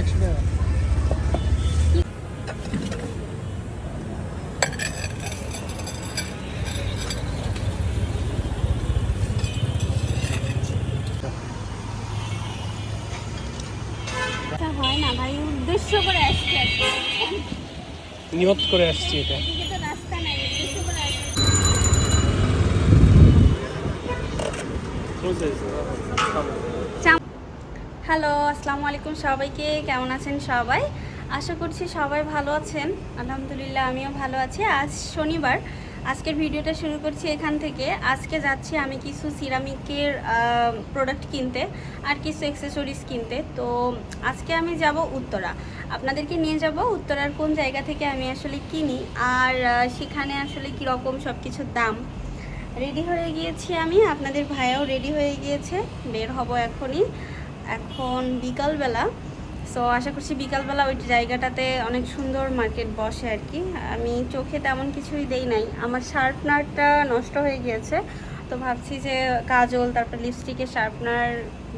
একশো টাকা উদ্দেশ্য করে আসছে। নিয়ত করে আসছি এটা তো রাস্তা নাই উদ্দেশ্য করে আসছে হ্যালো, আসসালামু আলাইকুম সবাইকে, কেমন আছেন সবাই? আশা করছি সবাই ভালো আছেন। আলহামদুলিল্লাহ, আমিও ভালো আছি। আজ শনিবার, আজকের ভিডিওটা শুরু করছি এখান থেকে। আজকে যাচ্ছি আমি কিছু সিরামিকের প্রোডাক্ট কিনতে আর কিছু অ্যাক্সেসরিজ কিনতে। তো আজকে আমি যাব উত্তরা। আপনাদেরকে নিয়ে যাব উত্তরার কোন জায়গা থেকে আমি আসলে কিনি আর সেখানে আসলে কীরকম সব কিছুর দাম। রেডি হয়ে গিয়েছি আমি। আপনাদের ভাইয়াও রেডি হয়ে গিয়েছে। বের হব এখনই। এখন বিকালবেলা সো আশা করছি বিকালবেলা ওই জায়গাটাতে অনেক সুন্দর মার্কেট বসে আর কি। আমি চোখে তেমন কিছুই দেই নাই। আমার শার্পনারটা নষ্ট হয়ে গিয়েছে, তো ভাবছি যে কাজল, তারপর লিপস্টিকের শার্পনার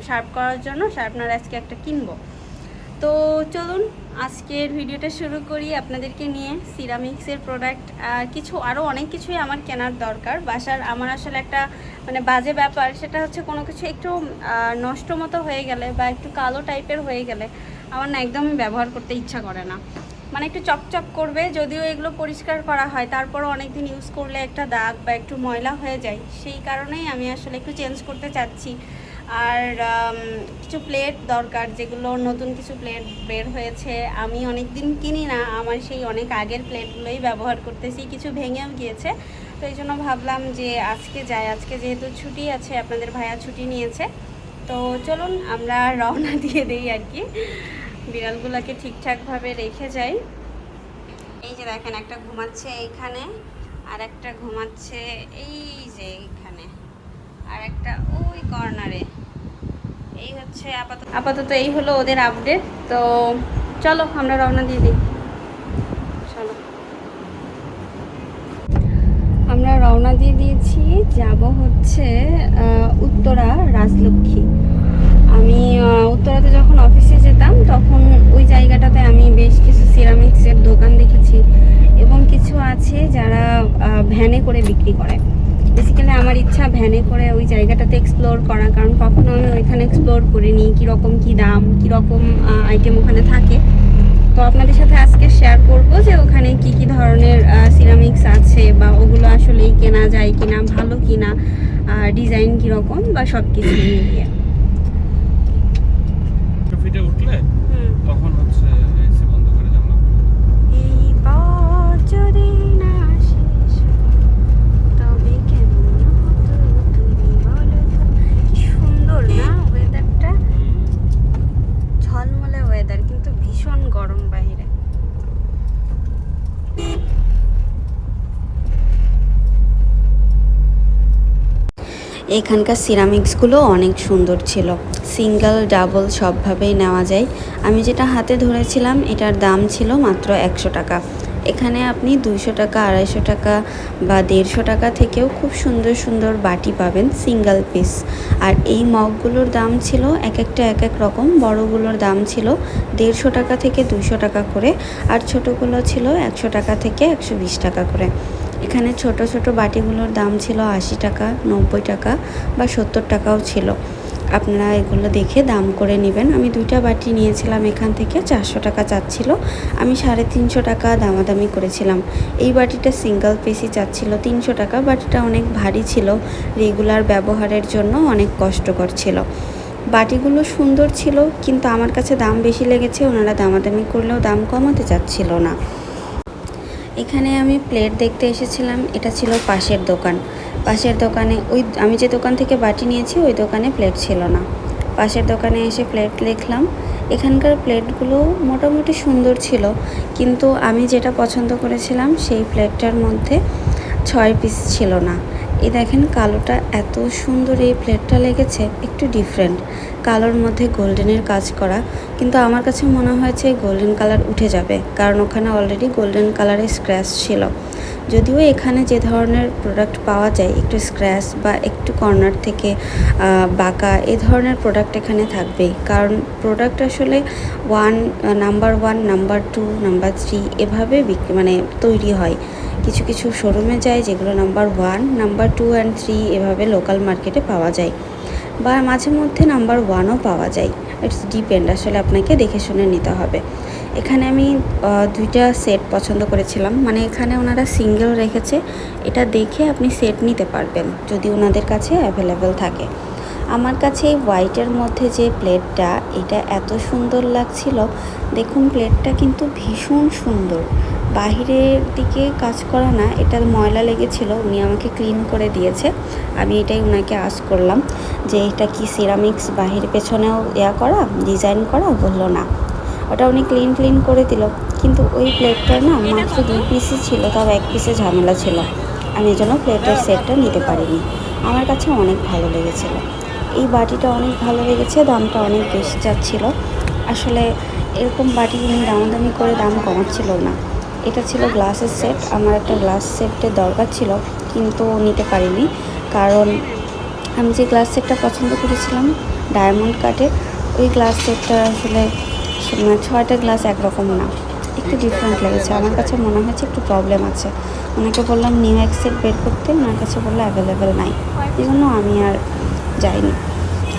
শার্প করার জন্য শার্পনার আজকে একটা কিনবো। তো চলুন, আজকের ভিডিওটা শুরু করি আপনাদেরকে নিয়ে, সিরামিক্সের প্রোডাক্ট কিছু আরও অনেক কিছুই আমার কেনার দরকার। বাসার, আমার আসলে একটা মানে বাজে ব্যাপার, সেটা হচ্ছে কোনো কিছু একটু নষ্ট মতো হয়ে গেলে বা একটু কালো টাইপের হয়ে গেলে আমার না একদমই ব্যবহার করতে ইচ্ছা করে না। মানে একটু চকচক করবে, যদিও এগুলো পরিষ্কার করা হয়, তারপরও অনেক দিন ইউজ করলে একটা দাগ বা একটু ময়লা হয়ে যায়। সেই কারণেই আমি আসলে একটু চেঞ্জ করতে চাচ্ছি। আর কিছু প্লেট দরকার যেগুলো নতুন কিছু প্লেট বের হয়েছে। আমি অনেক দিন কিনি না, আমার সেই অনেক আগের প্লেটগুলোই ব্যবহার করতেছি, কিছু ভেঙেও গিয়েছে। তো এই জন্য ভাবলাম যে আজকে যাই, আজকে যেহেতু ছুটি আছে, আপনাদের ভাইয়া ছুটি নিয়েছে। তো চলুন, আমরা রওনা দিয়ে দিই আর কি। বিড়ালগুলোকে ঠিকঠাকভাবে রেখে যাই। এই যে দেখেন, একটা ঘুমাচ্ছে এইখানে, আর একটা ঘুমাচ্ছে এই যে এইখানে। আর একটা ওই কর্নারে। হচ্ছে আপাতত। আপাতত এই হলো ওদের আপডেট তো চলো, আমরা রওনা দিয়ে দিই। চলো। আমরা রওনা দিয়ে দিয়েছি। যাব হচ্ছে উত্তরা রাজলক্ষ্মী। আমি উত্তরাতে যখন অফিসে যেতাম, তখন ওই জায়গাটাতে আমি বেশ কিছু সিরামিক্সের দোকান দেখেছি। এবং কিছু আছে যারা ভ্যানে করে বিক্রি করে। ইচ্ছা ভ্যানে করে ওই জায়গাটাতে এক্সপ্লোর করা। কারণ কখনো আমি ওইখানে এক্সপ্লোর করিনি, কীরকম কী দাম, কীরকম আইটেম ওখানে থাকে। তো আপনাদের সাথে আজকে শেয়ার করব যে ওখানে কি কি ধরনের সিরামিক্স আছে বা ওগুলো আসলেই কেনা যায় কিনা, ভালো কিনা ডিজাইন কীরকম বা সব কিছু মিলিয়ে ফিটে উঠলে তখন হচ্ছে এসি বন্ধ করে জানলা এই পথ যদি না শেষ হয়, তবে কেমন হতো তুমি বলো তো? কি সুন্দর না ওয়েদারটা ঝলমলে ওয়েদার কিন্তু ভীষণ গরম বাইরে এখানকার সিরামিক্সগুলো অনেক সুন্দর ছিল। সিঙ্গেল, ডাবল সবভাবেই নেওয়া যায়। আমি যেটা হাতে ধরেছিলাম, এটার দাম ছিল মাত্র একশো টাকা। এখানে আপনি দুইশো টাকা, আড়াইশো টাকা বা দেড়শো টাকা থেকেও খুব সুন্দর সুন্দর বাটি পাবেন সিঙ্গেল পিস। আর এই মগগুলোর দাম ছিল এক একটা এক এক রকম, বড়গুলোর দাম ছিল দেড়শো টাকা থেকে দুইশো টাকা করে, আর ছোটোগুলো ছিল একশো টাকা থেকে একশো বিশ টাকা করে। এখানে ছোট ছোট বাটিগুলোর দাম ছিল আশি টাকা, নব্বই টাকা বা সত্তর টাকাও ছিল। আপনারা এগুলো দেখে দাম করে নেবেন। আমি দুইটা বাটি নিয়েছিলাম এখান থেকে, চারশো টাকা চাচ্ছিল। আমি সাড়ে তিনশো টাকা দামাদামি করেছিলাম। এই বাটিটা সিঙ্গেল পিসই চাচ্ছিল তিনশো টাকা, বাটিটা অনেক ভারী ছিল। রেগুলার ব্যবহারের জন্য অনেক কষ্টকর ছিল। বাটিগুলো সুন্দর ছিল, কিন্তু আমার কাছে দাম বেশি লেগেছে, ওনারা দামাদামি করলেও দাম কমাতে চাচ্ছিল না। এখানে আমি প্লেট দেখতে এসেছিলাম, এটা ছিল পাশের দোকান। পাশের দোকানে ওই, আমি যে দোকান থেকে বাটি নিয়েছি, ওই দোকানে প্লেট ছিল না। পাশের দোকানে এসে প্লেট দেখলাম, এখানকার প্লেটগুলো মোটামুটি সুন্দর ছিল, কিন্তু আমি যেটা পছন্দ করেছিলাম, সেই প্লেটটার মধ্যে ছয় পিস ছিল না। এই দেখেন কালোটা এত সুন্দর এই প্লেটটা লেগেছে, একটু ডিফারেন্ট কালোর মধ্যে গোল্ডেনের কাজ করা, কিন্তু আমার কাছে মনে হয়েছে গোল্ডেন কালার উঠে যাবে, কারণ ওখানে অলরেডি গোল্ডেন কালারের স্ক্র্যাচ ছিল। যদিও এখানে যে ধরনের প্রোডাক্ট পাওয়া যায়, একটু স্ক্র্যাচ বা একটু কর্নার থেকে বাঁকা, এ ধরনের প্রোডাক্ট এখানে থাকবেই। কারণ প্রোডাক্ট আসলে one number one number two number three এভাবে মানে তৈরি হয়। কিছু কিছু শোরুমে যায় যেগুলো number one number two and three এভাবে লোকাল মার্কেটে পাওয়া যায় বা মাঝে মধ্যে নাম্বার ওয়ানও পাওয়া যায়। ইটস ডিপেন্ড আসলে আপনাকে দেখে শুনে নিতে হবে। এখানে আমি দুইটা সেট পছন্দ করেছিলাম। মানে এখানে ওনারা সিঙ্গেল রেখেছে। এটা দেখে আপনি সেট নিতে পারবেন যদি ওনাদের কাছে অ্যাভেলেবেল থাকে। আমার কাছে এই হোয়াইটের মধ্যে যে প্লেটটা এটা এত সুন্দর লাগছিল। দেখুন প্লেটটা কিন্তু ভীষণ সুন্দর। বাহিরের দিকে কাজ করা না এটা ময়লা লেগেছিল, উনি আমাকে ক্লিন করে দিয়েছে। আমি এটাই ওনাকে আস করলাম যে, এটা কি সিরামিক্স বাহির পেছনেও ইয়া করা ডিজাইন করা? বলল, না। ওটা উনি ক্লিন ক্লিন করে দিল। কিন্তু ওই প্লেটটা না মাত্র দুই পিসই ছিল, তাও এক পিসে ঝামেলা ছিল। আমি জন্য প্লেটের সেটটা নিতে পারিনি। আমার কাছে অনেক ভালো লেগেছিল। এই বাটিটা অনেক ভালো লেগেছে, দামটা অনেক বেশি যাচ্ছিল। আসলে এরকম বাটি উনি দামাদামি করে দাম কমাচ্ছিল না। এটা ছিল গ্লাসের সেট, আমার একটা গ্লাস সেটের দরকার ছিল, কিন্তু নিতে পারিনি। কারণ আমি যে গ্লাস সেটটা পছন্দ করেছিলাম, ডায়মন্ড কাটের ওই গ্লাস সেটটা আসলে মানে ছয়টা গ্লাস একরকম না, একটু ডিফারেন্ট লেগেছে। আমার কাছে মনে হয়েছে একটু প্রবলেম আছে। ওনাকে বললাম নিউ এক সেট বের করতে, ওনার কাছে বলল অ্যাভেলেবেল নাই। এই জন্য আমি আর যাইনি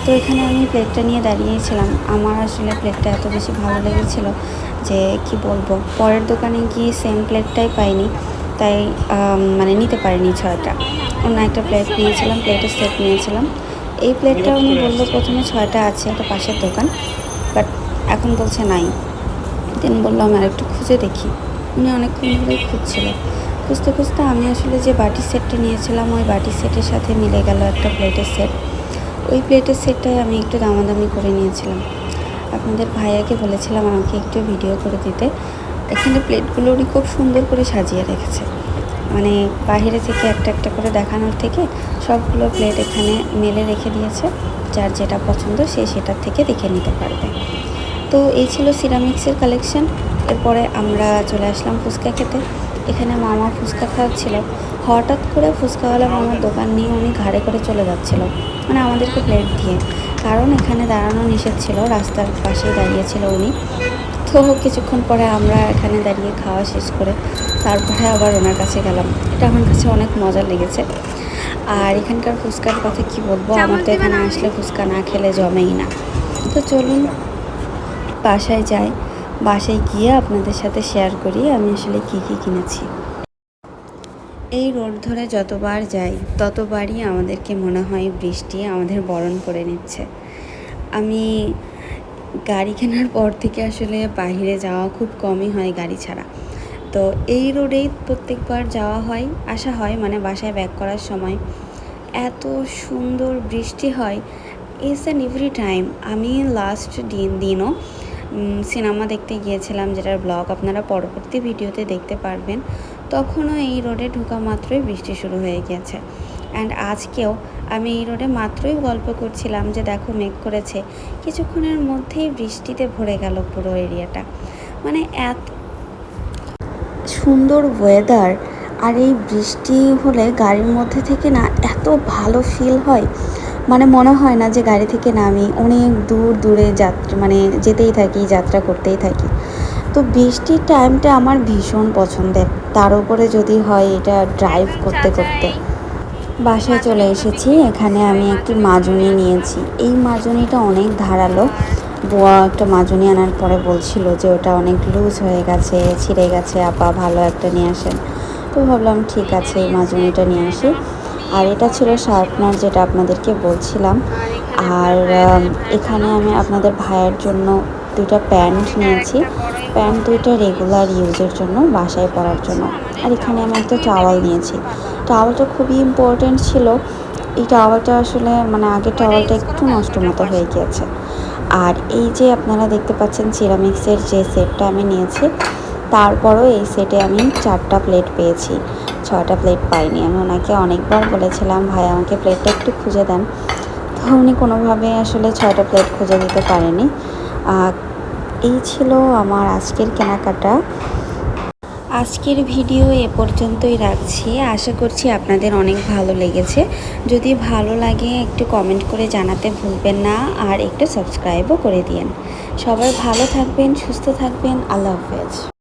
তো এখানে আমি প্লেটটা নিয়ে দাঁড়িয়েছিলাম। আমার আসলে প্লেটটা এত বেশি ভালো লেগেছিলো যে, কি বলব? পরের দোকানে গিয়ে সেম প্লেটটাই পাইনি। তাই মানে নিতে পারিনি ছয়টা। অন্য একটা প্লেট নিয়েছিলাম প্লেটের সেট নিয়েছিলাম। এই প্লেটটা উনি বলল প্রথমে ছয়টা আছে একটা পাশের দোকান বাট এখন বলছে নাই। দেন বলল, আমি আরেকটু খুঁজে দেখি। উনি অনেকক্ষণ ধরেই খুঁজছিল। খুঁজতে খুঁজতে আমি আসলে যে বাটি সেটটা নিয়েছিলাম, ওই বাটি সেটের সাথে মিলে গেল একটা প্লেটের সেট ওই প্লেটের সেটটাই আমি একটু দামাদামি করে নিয়েছিলাম। আপনাদের ভাইয়াকে বলেছিলাম আমাকে একটু ভিডিও করে দিতে। এখানে প্লেটগুলো উনি খুব সুন্দর করে সাজিয়ে রেখেছে। মানে বাইরে থেকে একটা একটা করে দেখানোর থেকে সবগুলো প্লেট এখানে মেলে রেখে দিয়েছে। যার যেটা পছন্দ সে সেটার থেকে দেখে নিতে পারবে। তো এই ছিল সিরামিক্সের কালেকশন এরপরে আমরা চলে আসলাম ফুচকা খেতে। এখানে মামা ফুচকা খাওয়াচ্ছিল। হঠাৎ করে ফুচকাওয়ালা মামার দোকান নিয়ে উনি ঘাড়ে করে চলে যাচ্ছিল। মানে আমাদেরকে প্লেট দিয়ে। কারণ এখানে দাঁড়ানো নিষেধ ছিল রাস্তার পাশেই দাঁড়িয়েছিল উনি। তো কিছুক্ষণ পরে আমরা এখানে দাঁড়িয়ে খাওয়া শেষ করে তারপরে আবার ওনার কাছে গেলাম। এটা আমার কাছে অনেক মজা লেগেছে। আর এখানকার ফুচকার কথা কি বলব? আমার তো এখানে আসলে ফুচকা না খেলে জমেই না। তো চলুন বাসায় যাই। বাসায় গিয়ে আপনাদের সাথে শেয়ার করি আমি আসলে কী কী কিনেছি। এই রোড ধরে যতবার যাই, ততবারই আমাদেরকে মনে হয় বৃষ্টি আমাদের বরণ করে নিচ্ছে। আমি গাড়ি কেনার পর থেকে আসলে বাইরে যাওয়া খুব কমই হয় গাড়ি ছাড়া। তো এই রোডেই প্রত্যেকবার যাওয়া হয়, আসা হয় মানে বাসায় ব্যাক করার সময়। এত সুন্দর বৃষ্টি হয় ইস অ্যান এভরি টাইম আমি লাস্ট দিন, দিনও সিনেমা দেখতে গিয়েছিলাম, যেটার ব্লগ আপনারা পরবর্তী ভিডিওতে দেখতে পারবেন। তখনও এই রোডে ঢোকা মাত্রই বৃষ্টি শুরু হয়ে গিয়েছে। অ্যান্ড আজকেও আমি এই রোডে মাত্রই গল্প করছিলাম যে দেখো মেঘ করেছে, কিছুক্ষণের মধ্যেই বৃষ্টিতে ভরে গেল পুরো এরিয়াটা। মানে এত সুন্দর ওয়েদার আর এই বৃষ্টি হলে গাড়ির মধ্যে থেকে না এত ভালো ফিল হয়। মানে মনে হয় না যে গাড়ি থেকে নামি, অনেক দূর দূরে যাত্রা মানে যেতেই থাকি, যাত্রা করতেই থাকি। তো বৃষ্টির টাইমটা আমার ভীষণ পছন্দের। তার উপরে যদি হয় এটা ড্রাইভ করতে করতে। বাসায় চলে এসেছি, এখানে আমি একটি মাজুনি নিয়েছি। এই মাজুনিটা অনেক ধারালো। বোয়া একটা মাজুনি আনার পরে বলছিল যে ওটা অনেক লুজ হয়ে গেছে, ছিঁড়ে গেছে, আপা ভালো একটা নিয়ে আসেন। তো ভাবলাম ঠিক আছে, এই মাজুনিটা নিয়ে আসি। আর এটা ছিল শার্পনার যেটা আপনাদেরকে বলছিলাম। আর এখানে আমি আপনাদের ভাইয়ের জন্য দুটো প্যান্ট নিয়েছি। প্যান্ট দুইটা রেগুলার ইউজের জন্য বাসায় পরার জন্য। আর এখানে আমি একটা টাওয়াল নিয়েছি। টাওয়ালটা খুবই ইম্পর্টেন্ট ছিল। এই টাওয়ালটা আসলে মানে আগের টাওয়ালটা একটু নষ্ট মতো হয়ে গিয়েছে। আর এই যে আপনারা দেখতে পাচ্ছেন সিরামিক্সের যে সেটটা আমি নিয়েছি, তারপরও এই সেটে আমি চারটা প্লেট পেয়েছি। ছ ছয়টা প্লেট পাইনি। আমি ওনাকে অনেকবার বলেছিলাম, ভাই, আমাকে প্লেটটা একটু খুঁজে দেন। তো উনি কোনোভাবে আসলে ছয়টা প্লেট খুঁজে দিতে পারেনি। এই ছিল আমার আজকের কেনাকাটা। আজকের ভিডিও এ পর্যন্তই রাখছি। আশা করছি আপনাদের অনেক ভালো লেগেছে। যদি ভালো লাগে একটু কমেন্ট করে জানাতে ভুলবেন না আর একটু সাবস্ক্রাইবও করে দিন সবাই ভালো থাকবেন, সুস্থ থাকবেন। আল্লাহ হাফেজ।